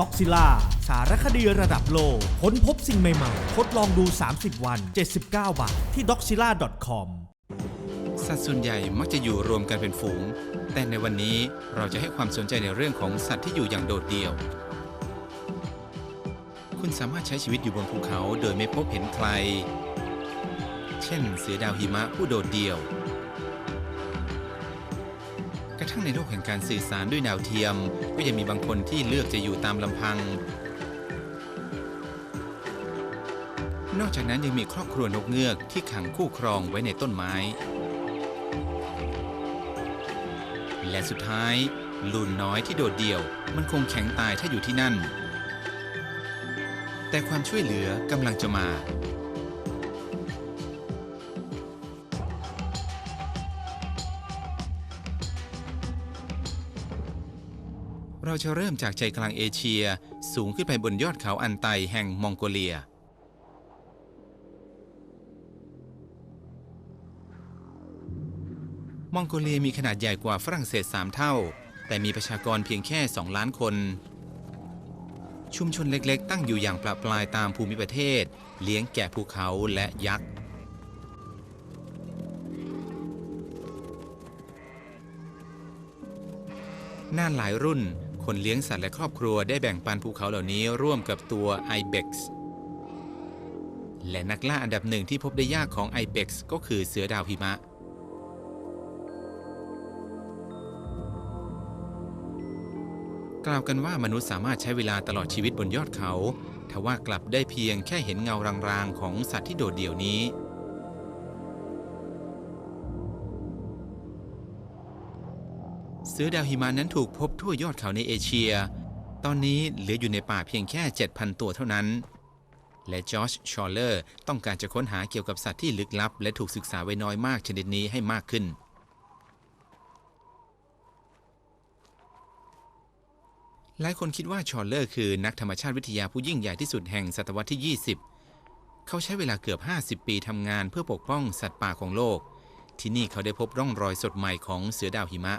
ด็อกซิล่าสารคดีระดับโลกค้นพบสิ่งใหม่ๆ ทดลองดู 30 วัน 79 บาท ที่ doxila.com สัตว์ส่วนใหญ่มักจะอยู่รวมกันเป็นฝูง แต่ในวันนี้เราจะให้ความสนใจในเรื่องของสัตว์ที่อยู่อย่างโดดเดี่ยว คุณสามารถใช้ชีวิตอยู่บนภูเขาโดยไม่พบเห็นใคร เช่น เสือดาวหิมะผู้โดดเดี่ยว กระทั่งในโลกแห่งการสื่อสารด้วยดาวเทียม ก็ยังมีบางคนที่เลือกจะอยู่ตามลำพัง นอกจากนั้นยังมีครอบครัวนกเงือกที่ขังคู่ครองไว้ในต้นไม้ และสุดท้ายลูนน้อยที่โดดเดี่ยว มันคงแข็งตายถ้าอยู่ที่นั่น แต่ความช่วยเหลือกำลังจะมา จะเริ่มจากใจกลางเอเชีย สูงขึ้นไปบนยอดเขาอันไตแห่งมองโกเลีย มองโกเลียมีขนาดใหญ่กว่าฝรั่งเศส 3 เท่า แต่มีประชากรเพียงแค่ 2 ล้านคน ชุมชนเล็กๆ ตั้งอยู่อย่างปลาปลายตามภูมิประเทศ เลี้ยงแกะภูเขาและยักษ์นานหลายรุ่น คนเลี้ยงสัตว์และครอบครัวได้แบ่งปันภูเขาเหล่านี้ร่วมกับตัว ibex และนักล่าอันดับหนึ่งที่พบได้ยากของ ibex ก็คือเสือดาวหิมะ กล่าวกันว่ามนุษย์สามารถใช้เวลาตลอดชีวิตบนยอดเขา ทว่ากลับได้เพียงแค่เห็นเงารางๆของสัตว์ที่โดดเดี่ยวนี้ สือดาวหิมะนั้นถูกพบทั่วยอดเขาในเอเชีย ตอนนี้เหลืออยู่ในป่าเพียงแค่ 7,000 ตัวเท่านั้น และจอชชอลเลอร์ต้องการจะค้นหาเกี่ยวกับสัตว์ที่ลึกลับ และถูกศึกษาไว้น้อยมากชนิดนี้ให้มากขึ้นหลายคนคิดว่าชอลเลอร์คือนักธรรมชาติวิทยาผู้ยิ่งใหญ่ที่สุดแห่งศตวรรษที่ 20 เขาใช้เวลาเกือบ 50 ปีทำงานเพื่อปกป้องสัตว์ป่าของโลก ที่นี่เขาได้พบร่องรอยสดใหม่ของเสือดาวหิมะ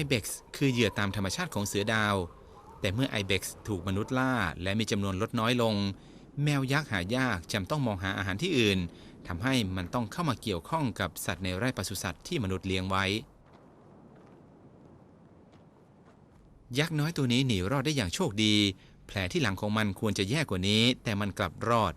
ibex คือเหยื่อตามธรรมชาติของเสือดาว แต่เมื่อ ibex ถูกมนุษย์ล่าและมีจำนวนลดน้อยลง แมวยักษ์หายากจำต้องมองหาอาหารที่อื่นทำให้มันต้องเข้ามาเกี่ยวข้องกับสัตว์ในไร่ปศุสัตว์ที่มนุษย์เลี้ยงไว้ ยักษ์น้อยตัวนี้หนีรอดได้อย่างโชคดี แผลที่หลังของมันควรจะแย่กว่านี้ แต่มันกลับรอด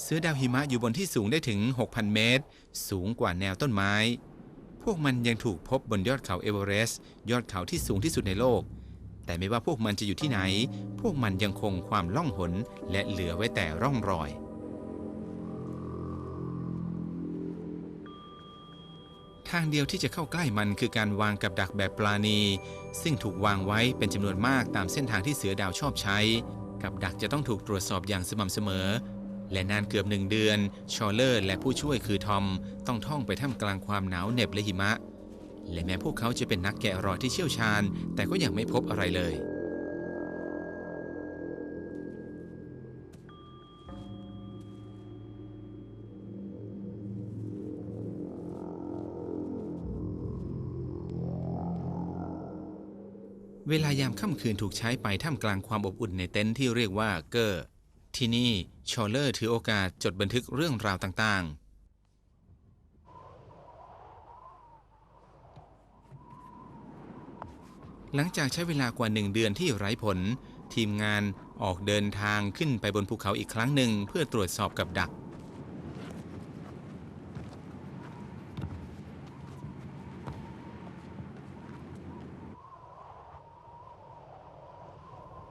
เสือดาวหิมะอยู่บนที่สูงได้ถึง 6,000 เมตร สูงกว่าแนวต้นไม้ พวกมันยังถูกพบบนยอดเขาเอเวอเรสต์ยอดเขาที่สูงที่สุดในโลก แต่ไม่ว่าพวกมันจะอยู่ที่ไหน พวกมันยังคงความล่องหนและเหลือไว้แต่ร่องรอย ทางเดียวที่จะเข้าใกล้มันคือการวางกับดักแบบปลาณี ซึ่งถูกวางไว้เป็นจำนวนมากตามเส้นทางที่เสือดาวชอบใช้ กับดักจะต้องถูกตรวจสอบอย่างสม่ำเสมอ และนานเกือบหนึ่งเดือน ชอลเลอร์และผู้ช่วยคือทอม ต้องท่องไปท่ามกลางความหนาวเหน็บและหิมะ และแม้พวกเขาจะเป็นนักแกะรอยที่เชี่ยวชาญ แต่ก็ยังไม่พบอะไรเลย เวลายามค่ำคืนถูกใช้ไปท่ามกลางความอบอุ่นในเต็นท์ที่เรียกว่าเกอร์ ที่นี่ชอลเลอร์ถือโอกาสจดบันทึกเรื่องราวต่างๆ หลังจากใช้เวลากว่าหนึ่งเดือนที่ไร้ผล ทีมงานออกเดินทางขึ้นไปบนภูเขาอีกครั้งหนึ่งเพื่อตรวจสอบกับดัก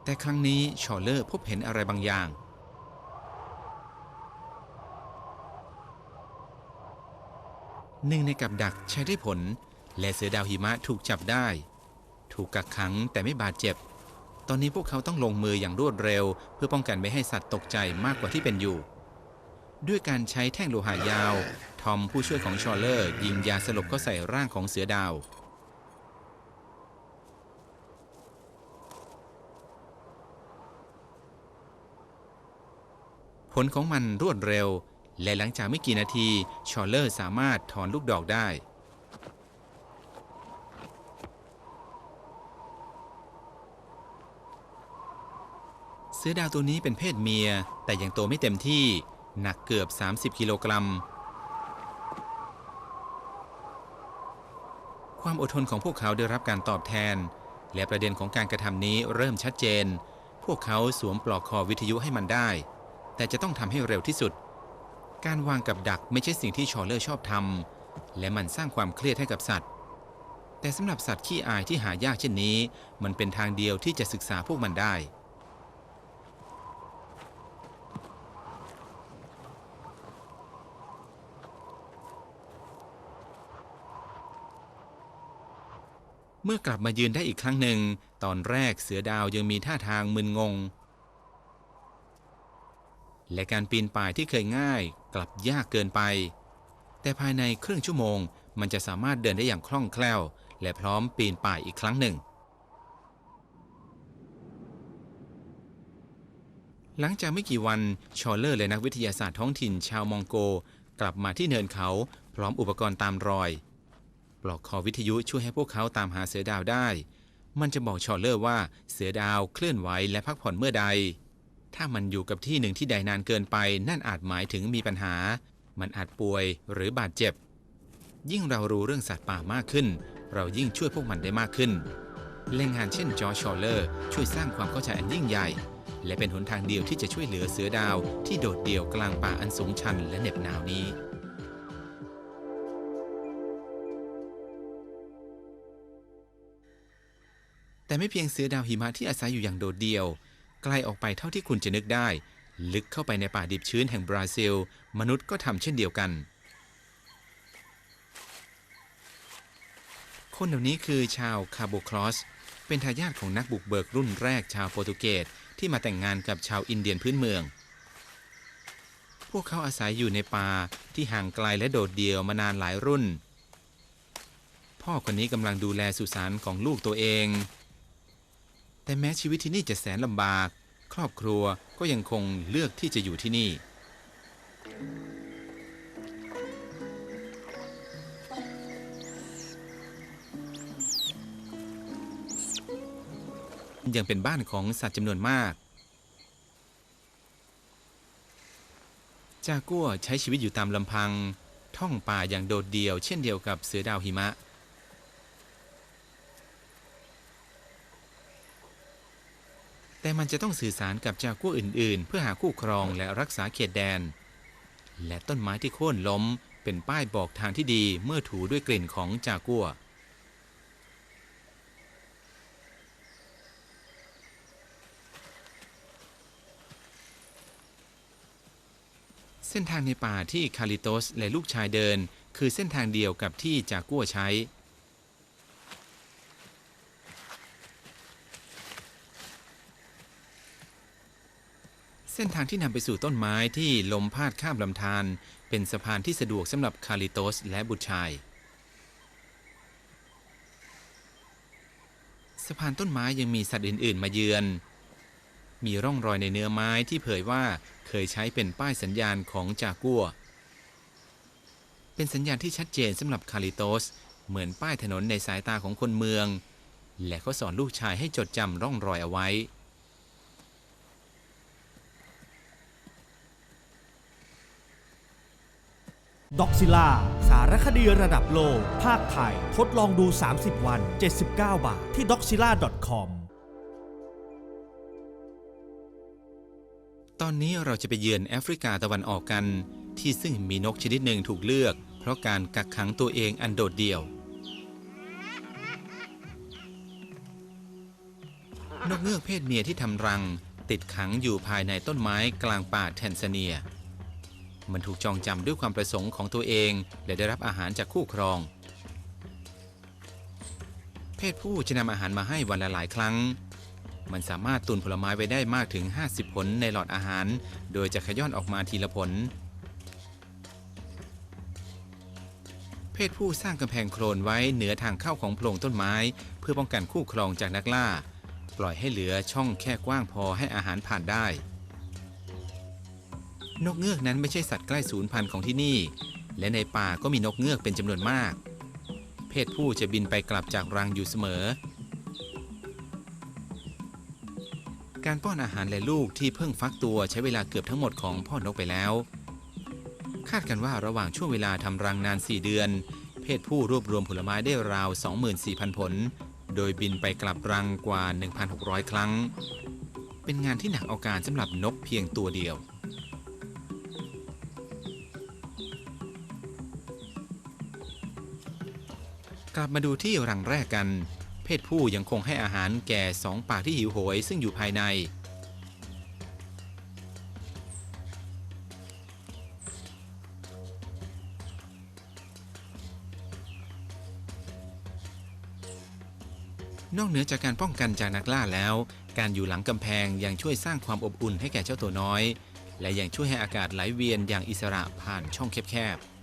แต่ครั้งนี้ชอเลอร์พบเห็นอะไรบางอย่าง หนึ่งในกับดักใช้ได้ผล และเสือดาวหิมะถูกจับได้ ถูกกักขังแต่ไม่บาดเจ็บ ตอนนี้พวกเขาต้องลงมืออย่างรวดเร็ว เพื่อป้องกันไม่ให้สัตว์ตกใจมากกว่าที่เป็นอยู่ ด้วยการใช้แท่งโลหะยาว ทอมผู้ช่วยของชอลเลอร์ ยิงยาสลบเข้าใส่ร่างของเสือดาวผลของมันรวดเร็ว และหลังจากไม่กี่นาที ชอลเลอร์สามารถถอนลูกดอกได้ เสือดาวตัวนี้เป็นเพศเมีย แต่ยังโตไม่เต็มที่ หนักเกือบ 30 กิโลกรัม ความอดทนของพวกเขาได้รับการตอบแทน และประเด็นของการกระทำนี้เริ่มชัดเจน พวกเขาสวมปลอกคอวิทยุให้มันได้ แต่จะต้องทำให้เร็วที่สุด การวางกับดักไม่ใช่สิ่งที่ชอเลอร์ชอบทำและมันสร้างความเครียดให้กับสัตว์ แต่สำหรับสัตว์ขี้อายที่หายากเช่นนี้ มันเป็นทางเดียวที่จะศึกษาพวกมันได้ เมื่อกลับมายืนได้อีกครั้งหนึ่ง ตอนแรกเสือดาวยังมีท่าทางมึนงงและการปีนป่ายที่เคยง่าย กลับยากเกินไป แต่ภายในครึ่งชั่วโมง มันจะสามารถเดินได้อย่างคล่องแคล่ว และพร้อมปีนป่ายอีกครั้งหนึ่ง หลังจากไม่กี่วันชอลเลอร์และนักวิทยาศาสตร์ท้องถิ่นชาวมองโก กลับมาที่เนินเขาพร้อมอุปกรณ์ตามรอย ปลอกคอวิทยุช่วยให้พวกเขาตามหาเสือดาวได้ มันจะบอกชอลเลอร์ว่าเสือดาวเคลื่อนไหวและพักผ่อนเมื่อใด ถ้ามันอยู่กับที่หนึ่งที่ใดนานเกินไป นั่นอาจหมายถึงมีปัญหา มันอาจป่วยหรือบาดเจ็บ ยิ่งเรารู้เรื่องสัตว์ป่ามากขึ้น เรายิ่งช่วยพวกมันได้มากขึ้นแรงงานเช่นจอชอลเลอร์ ช่วยสร้างความเข้าใจอันยิ่งใหญ่ และเป็นหนทางเดียวที่จะช่วยเหลือเสือดาว ที่โดดเดี่ยวกลางป่าอันสูงชันและเหน็บหนาวนี้แต่ไม่เพียงเสือดาวหิมะที่อาศัยอยู่อย่างโดดเดี่ยว ไกลออกไปเท่าที่คุณจะนึกได้ ลึกเข้าไปในป่าดิบชื้นแห่งบราซิล มนุษย์ก็ทำเช่นเดียวกัน คนเหล่านี้คือชาวคาโบคลอส เป็นทายาทของนักบุกเบิกรุ่นแรกชาวโปรตุเกสที่มาแต่งงานกับชาวอินเดียนพื้นเมือง พวกเขาอาศัยอยู่ในป่าที่ห่างไกลและโดดเดี่ยวมานานหลายรุ่น พ่อคนนี้กำลังดูแลสุสานของลูกตัวเอง แต่แม้ชีวิตที่นี่จะแสนลำบาก ครอบครัวก็ยังคงเลือกที่จะอยู่ที่นี่ ยังเป็นบ้านของสัตว์จำนวนมาก จากัวใช้ชีวิตอยู่ตามลำพัง ท่องป่าอย่างโดดเดี่ยว เช่นเดียวกับเสือดาวหิมะ แต่มันจะต้องสื่อสารกับจากัวอื่น ๆ เพื่อหาคู่ครองและรักษาเขตแดน และต้นไม้ที่โค่นล้มเป็นป้ายบอกทางที่ดีเมื่อถูด้วยกลิ่นของจากัวเส้นทางในป่าที่คาริโตสและลูกชายเดิน คือเส้นทางเดียวกับที่จากัวใช้ เส้นทางที่นำไปสู่ต้นไม้ที่ลมพาดข้ามลำธารเป็นสะพานที่สะดวกสำหรับคาริโตสและบุตรชาย สะพานต้นไม้ยังมีสัตว์อื่น ๆ มาเยือน มีร่องรอยในเนื้อไม้ที่เผยว่าเคยใช้เป็นป้ายสัญญาณของจากัว เป็นสัญญาณที่ชัดเจนสำหรับคาริโตส เหมือนป้ายถนนในสายตาของคนเมือง และเขาสอนลูกชายให้จดจำร่องรอยเอาไว้ ด็อกซิล่าสารคดีระดับโลก ภาคไทย ทดลองดู 30 วัน 79 บาท ที่ doxila.com ตอนนี้เราจะไปเยือนแอฟริกาตะวันออกกัน ที่ซึ่งมีนกชนิดหนึ่งถูกเลือก เพราะการกักขังตัวเองอันโดดเดี่ยว นกเงือกเพศเมียที่ทำรัง ติดขังอยู่ภายในต้นไม้กลางป่าแทนซาเนีย มันถูกจองจำด้วยความประสงค์ของตัวเอง และได้รับอาหารจากคู่ครอง เพศผู้จะนำอาหารมาให้วันละหลายครั้ง มันสามารถตุนผลไม้ไว้ได้มากถึง 50 ผลในหลอดอาหาร โดยจะขย้อนออกมาทีละผล เพศผู้สร้างกำแพงโครนไว้เหนือทางเข้าของโพรงต้นไม้ เพื่อป้องกันคู่ครองจากนักล่า ปล่อยให้เหลือช่องแค่กว้างพอให้อาหารผ่านได้ นกเงือกนั้นไม่ใช่สัตว์ใกล้สูญพันธุ์ของที่นี่ และในป่าก็มีนกเงือกเป็นจำนวนมาก เพศผู้จะบินไปกลับจากรังอยู่เสมอ การป้อนอาหารและลูกที่เพิ่งฟักตัวใช้เวลาเกือบทั้งหมดของพ่อนกไปแล้ว คาดกันว่าระหว่างช่วงเวลาทำรังนาน 4 เดือน เพศผู้รวบรวมผลไม้ได้ราว 24,000 ผล โดยบินไปกลับรังกว่า 1,600 ครั้ง เป็นงานที่หนักเอาการสำหรับนกเพียงตัวเดียว กลับมาดูที่รังแรกกัน เพศผู้ยังคงให้อาหารแก่สองปากที่หิวโหยซึ่งอยู่ภายใน นอกเหนือจากการป้องกันจากนักล่าแล้ว การอยู่หลังกำแพงยังช่วยสร้างความอบอุ่นให้แก่เจ้าตัวน้อย และยังช่วยให้อากาศไหลเวียนอย่างอิสระผ่านช่องแคบๆ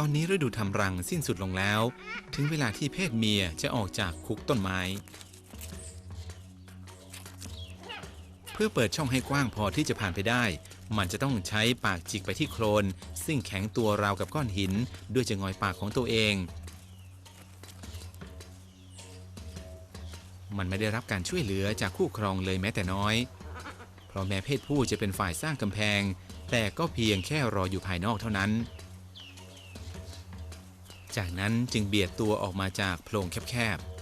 ตอนนี้ฤดูทำรังสิ้นสุดลงแล้ว ถึงเวลาที่เพศเมียจะออกจากคุกต้นไม้ เพื่อเปิดช่องให้กว้างพอที่จะผ่านไปได้ มันจะต้องใช้ปากจิกไปที่โคลน ซึ่งแข็งตัวราวกับก้อนหิน ด้วยจะงอยปากของตัวเอง มันไม่ได้รับการช่วยเหลือจากคู่ครองเลยแม้แต่น้อย เพราะแม้เพศผู้จะเป็นฝ่ายสร้างกำแพง แต่ก็เพียงแค่รออยู่ภายนอกเท่านั้น จากนั้นจึงเบียดตัวออกมาจากโพรงแคบๆ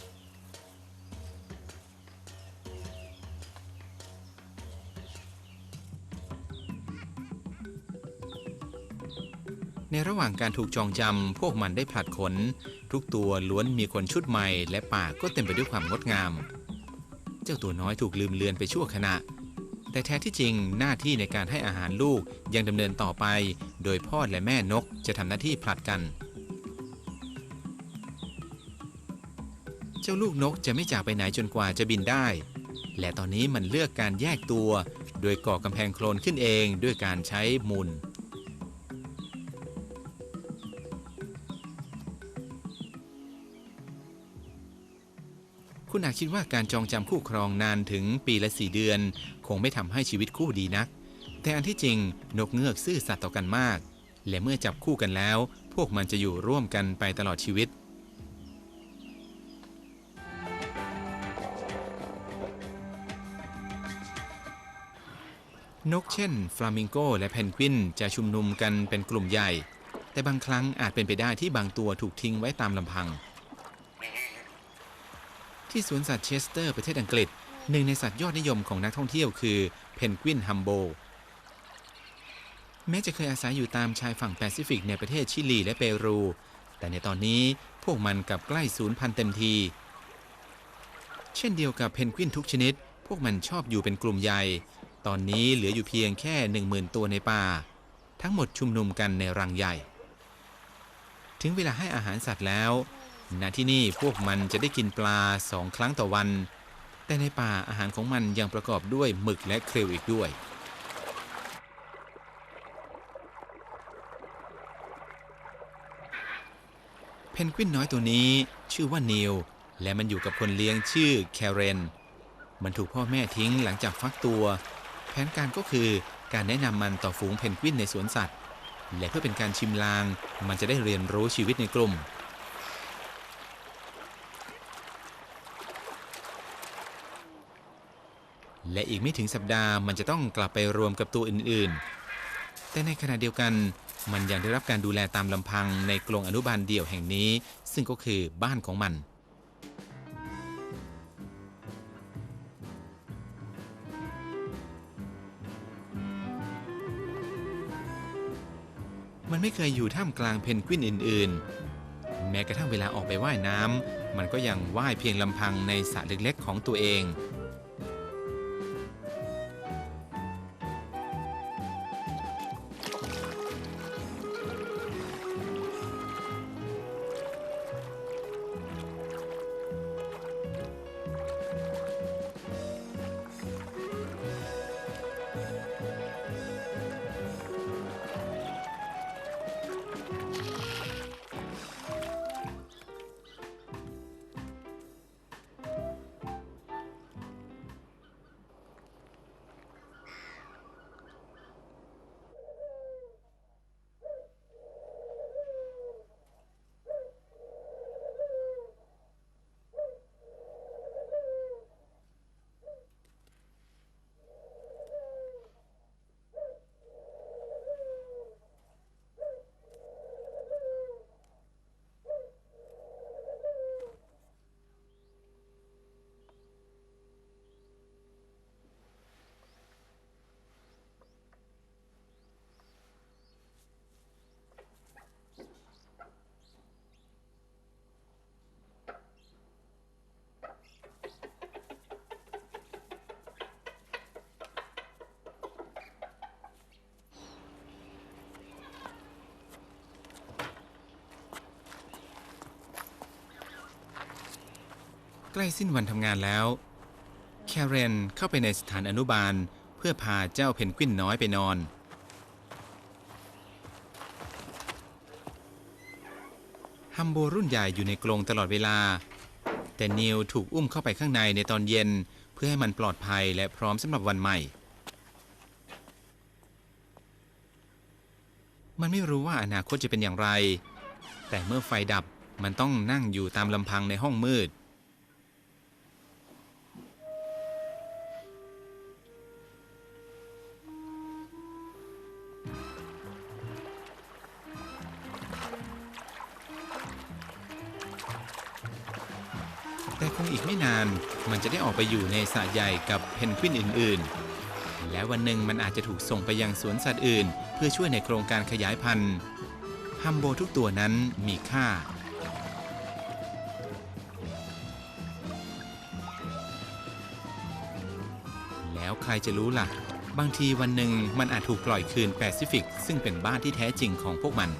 ในระหว่างการถูกจองจำพวกมันได้ผลัดขน ทุกตัวล้วนมีขนชุดใหม่ และปากก็เต็มไปด้วยความงดงาม เจ้าตัวน้อยถูกลืมเลือนไปชั่วขณะแต่แท้ที่จริงหน้าที่ในการให้อาหารลูกยังดำเนินต่อไป โดยพ่อและแม่นกจะทำหน้าที่ผลัดกัน เจ้าลูกนกจะไม่จากไปไหนจนกว่าจะบินได้ และตอนนี้มันเลือกการแยกตัว โดยก่อกำแพงโคลนขึ้นเองด้วยการใช้มุนคุณอาจคิดว่าการจองจำคู่ครองนานถึงปีละสี่เดือน คงไม่ทำให้ชีวิตคู่ดีนัก แต่อันที่จริงนกเงือกซื่อสัตย์ต่อกันมาก และเมื่อจับคู่กันแล้ว พวกมันจะอยู่ร่วมกันไปตลอดชีวิต นกเช่น ฟลามิงโกและเพนกวินจะชุมนุมกันเป็นกลุ่มใหญ่ แต่บางครั้งอาจเป็นไปได้ที่บางตัวถูกทิ้งไว้ตามลำพัง ที่สวนสัตว์เชสเตอร์ประเทศอังกฤษ หนึ่งในสัตว์ยอดนิยมของนักท่องเที่ยวคือเพนกวินฮัมโบ แม้จะเคยอาศัยอยู่ตามชายฝั่งแปซิฟิกในประเทศชิลีและเปรู แต่ในตอนนี้พวกมันกลับใกล้สูญพันธุ์เต็มที เช่นเดียวกับเพนกวินทุกชนิด พวกมันชอบอยู่เป็นกลุ่มใหญ่ ตอนนี้เหลืออยู่เพียงแค่10,000ตัวในป่า ทั้งหมดชุมนุมกันในรังใหญ่ ถึงเวลาให้อาหารสัตว์แล้วณที่นี่พวกมันจะได้กินปลาสองครั้งต่อวัน แต่ในป่าอาหารของมันยังประกอบด้วยหมึกและเครลอีกด้วยเพนกวินน้อยตัวนี้ชื่อว่านิวและมันอยู่กับคนเลี้ยงชื่อแคเรน มันถูกพ่อแม่ทิ้งหลังจากฟักตัว แผนการก็คือการแนะนำมันต่อฝูงเพนกวินในสวนสัตว์ และเพื่อเป็นการชิมลาง มันจะได้เรียนรู้ชีวิตในกลุ่ม และอีกไม่ถึงสัปดาห์มันจะต้องกลับไปรวมกับตัวอื่นๆ แต่ในขณะเดียวกันมันยังได้รับการดูแลตามลำพังในกรงอนุบาลเดี่ยวแห่งนี้ ซึ่งก็คือบ้านของมัน ไม่เคยอยู่ท่ามกลางเพนกวินอื่น ๆ แม้กระทั่งเวลาออกไปว่ายน้ำมันก็ยังว่ายเพียงลำพังในสระเล็กๆ ของตัวเอง ใกล้สิ้นวันทำงานแล้ว แคเรนเข้าไปในสถานอนุบาล เพื่อพาเจ้าเพนกวินน้อยไปนอน ฮัมโบรุ่นใหญ่อยู่ในกรงตลอดเวลา แต่นิวถูกอุ้มเข้าไปข้างในในตอนเย็น เพื่อให้มันปลอดภัยและพร้อมสำหรับวันใหม่ มันไม่รู้ว่าอนาคตจะเป็นอย่างไร แต่เมื่อไฟดับมันต้องนั่งอยู่ตามลำพังในห้องมืด ออกไปอยู่ในสระใหญ่กับเพนกวินอื่น ๆ และวันหนึ่งมันอาจจะถูกส่งไปยังสวนสัตว์อื่น เพื่อช่วยในโครงการขยายพันธุ์ฮัมโบทุกตัวนั้นมีค่า แล้วใครจะรู้ล่ะ บางทีวันหนึ่งมันอาจถูกปล่อยคืนแปซิฟิก ซึ่งเป็นบ้านที่แท้จริงของพวกมัน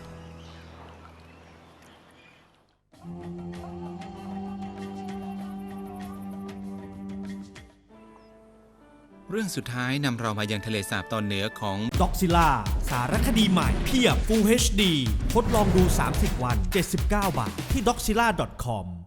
รื่องสุดท้ายนำเรามายังทะเลสาบตอนเหนือของด็อกซิล่าสารคดีใหม่เพียบ Full HD ทดลองดู 30 วัน 79 บาท ที่ doxila.com